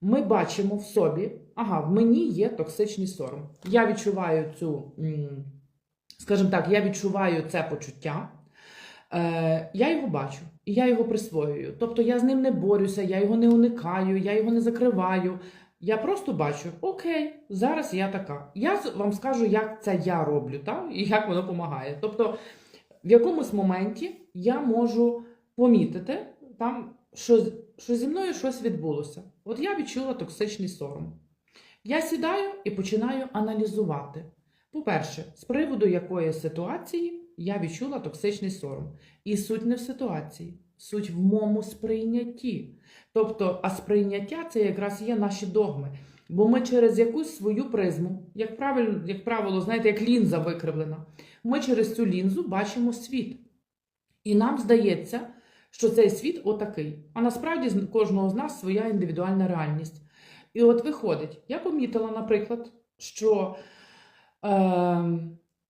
ми бачимо в собі, ага, в мені є токсичний сором. Я відчуваю цю, скажімо так, я відчуваю це почуття. Е, я його бачу, і я його присвоюю. Тобто я з ним не борюся, я його не уникаю, я його не закриваю. Я просто бачу, окей, зараз я така. Я вам скажу, як це я роблю, так? і як воно допомагає. Тобто, в якомусь моменті я можу помітити, там, що, що зі мною щось відбулося. От я відчула токсичний сором. Я сідаю і починаю аналізувати. По-перше, з приводу якої ситуації я відчула токсичний сором. І суть не в ситуації, суть в моєму сприйнятті. Тобто, а сприйняття це якраз є наші догми. Бо ми через якусь свою призму, як правильно, як правило, знаєте, як лінза викривлена, ми через цю лінзу бачимо світ. І нам здається, що цей світ отакий. А насправді з кожного з нас своя індивідуальна реальність. І от виходить, я помітила, наприклад, що е,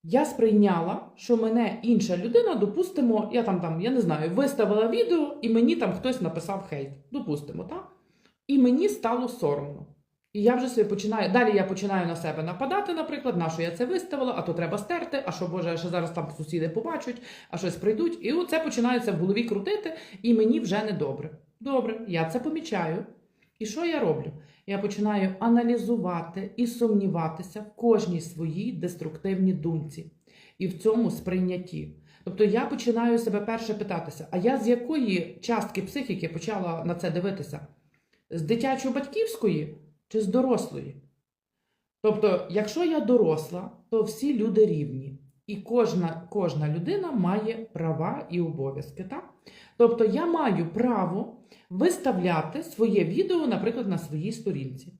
я сприйняла, що мене інша людина, допустимо, я там, там, я не знаю, виставила відео, і мені там хтось написав хейт. Допустимо, так? І мені стало соромно. І я вже собі починаю. Далі я починаю на себе нападати, наприклад, на що я це виставила, а то треба стерти, а що Боже, що зараз там сусіди побачать, а щось прийдуть. І оце починається в голові крутити, і мені вже не добре. Добре, я це помічаю. І що я роблю? Я починаю аналізувати і сумніватися в кожній своїй деструктивній думці і в цьому сприйнятті. Тобто я починаю себе перше питатися: а я з якої частки психіки почала на це дивитися? З дитячо-батьківської чи з дорослої? Тобто, якщо я доросла, то всі люди рівні. І кожна, кожна людина має права і обов'язки. Так? Тобто я маю право виставляти своє відео, наприклад, на своїй сторінці.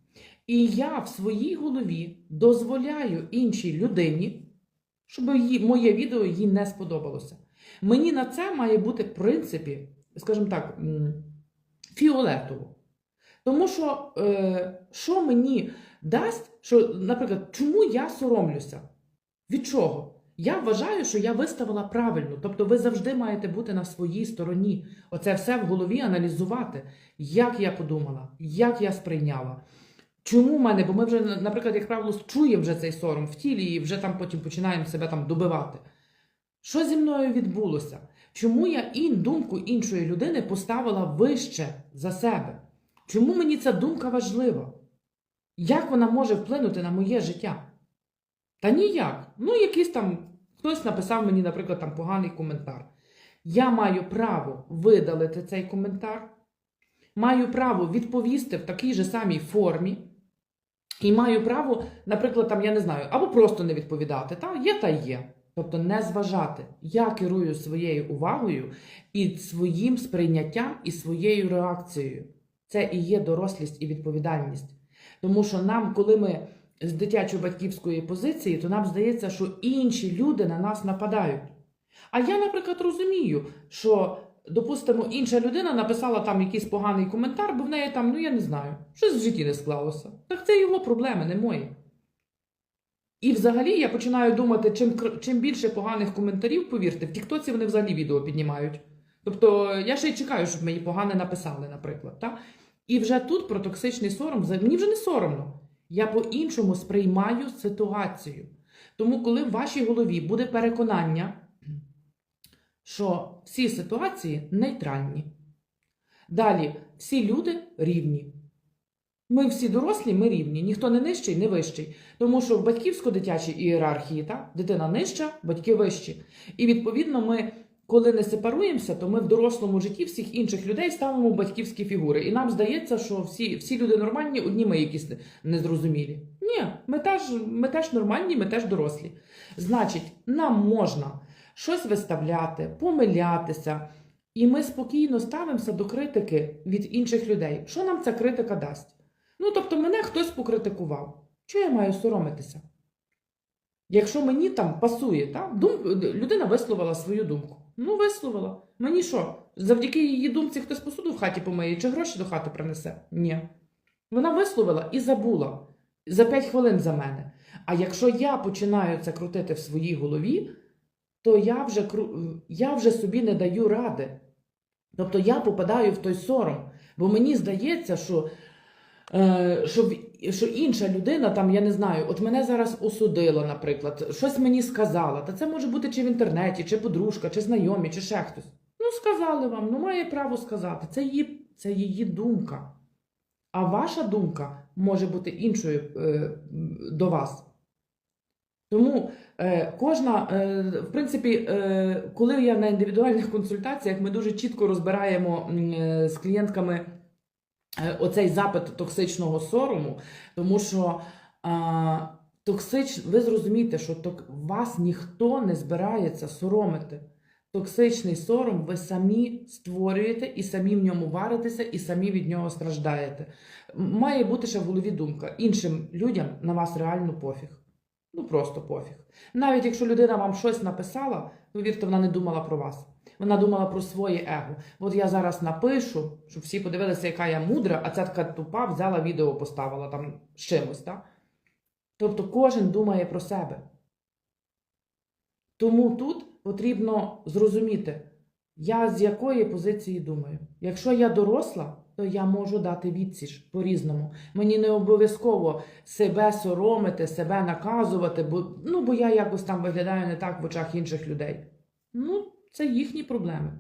І я в своїй голові дозволяю іншій людині, щоб її, моє відео їй не сподобалося. Мені на це має бути, в принципі, скажімо так, фіолетово. Тому що, е, що мені дасть, що, наприклад, чому я соромлюся? Від чого? Я вважаю, що я виставила правильно. Тобто ви завжди маєте бути на своїй стороні. Оце все в голові аналізувати, як я подумала, як я сприйняла. Чому в мене? Бо ми вже, наприклад, як правило, чуємо вже цей сором в тілі і вже там потім починаємо себе там добивати. Що зі мною відбулося? Чому я ін, думку іншої людини поставила вище за себе? Чому мені ця думка важлива? Як вона може вплинути на моє життя? Та ніяк. Ну, якийсь там хтось написав мені, наприклад, там поганий коментар. Я маю право видалити цей коментар, маю право відповісти в такій же самій формі, і маю право, наприклад, там, я не знаю, або просто не відповідати. Та? Є та є. Тобто не зважати. Я керую своєю увагою і своїм сприйняттям і своєю реакцією. Це і є дорослість і відповідальність. Тому що нам, коли ми з дитячо-батьківської позиції, то нам здається, що інші люди на нас нападають. А я, наприклад, розумію, що, допустимо, інша людина написала там якийсь поганий коментар, бо в неї там, ну я не знаю, щось в житті не склалося. Так це його проблеми, не мої. І взагалі я починаю думати, чим, чим більше поганих коментарів, повірте, в Тіктоці вони взагалі відео піднімають. Тобто я ще й чекаю, щоб мені погане написали, наприклад. Та? І вже тут про токсичний сором, мені вже не соромно. Я по-іншому сприймаю ситуацію. Тому, коли в вашій голові буде переконання, що всі ситуації нейтральні. Далі, всі люди рівні. Ми всі дорослі, ми рівні. Ніхто не нижчий, не вищий. Тому що в батьківсько-дитячій ієрархії та, дитина нижча, батьки вищі. І відповідно ми, коли не сепаруємося, то ми в дорослому житті всіх інших людей ставимо в батьківські фігури. І нам здається, що всі, всі люди нормальні, одні ми якісь незрозумілі. Ні, ми теж, ми теж нормальні, ми теж дорослі. Значить, нам можна щось виставляти, помилятися. І ми спокійно ставимося до критики від інших людей. Що нам ця критика дасть? Ну, тобто, мене хтось покритикував. Чого я маю соромитися? Якщо мені там пасує, та? Дум... людина висловила свою думку. Ну, висловила. Мені що? Завдяки її думці хтось посуду в хаті помиє чи гроші до хати принесе? Ні. Вона висловила і забула за 5 хвилин за мене. А якщо я починаю це крутити в своїй голові, то я вже, я вже собі не даю ради. Тобто я попадаю в той сором, бо мені здається, що Е, що, що інша людина, там, я не знаю, от мене зараз осудила, наприклад, щось мені сказала. Та це може бути чи в інтернеті, чи подружка, чи знайомі, чи ще хтось. Ну, сказали вам, ну має право сказати. Це її, це її думка. А ваша думка може бути іншою е, до вас. Тому е, кожна, е, в принципі, е, коли я на індивідуальних консультаціях, ми дуже чітко розбираємо е, з клієнтками оцей запит токсичного сорому, тому що а, токсич, ви зрозумієте, що ток, вас ніхто не збирається соромити. Токсичний сором ви самі створюєте і самі в ньому варитеся, і самі від нього страждаєте. Має бути ще в голові думка. Іншим людям на вас реально пофіг. Ну просто пофіг. Навіть якщо людина вам щось написала, повірте, вона не думала про вас. Вона думала про своє его. От я зараз напишу, щоб всі подивилися, яка я мудра, а ця така тупа взяла відео, поставила там з чимось. Так? Тобто кожен думає про себе. Тому тут потрібно зрозуміти, я з якої позиції думаю. Якщо я доросла, то я можу дати відсіч по-різному. Мені не обов'язково себе соромити, себе наказувати, бо, ну, бо я якось там виглядаю не так в очах інших людей. Ну, це їхні проблеми.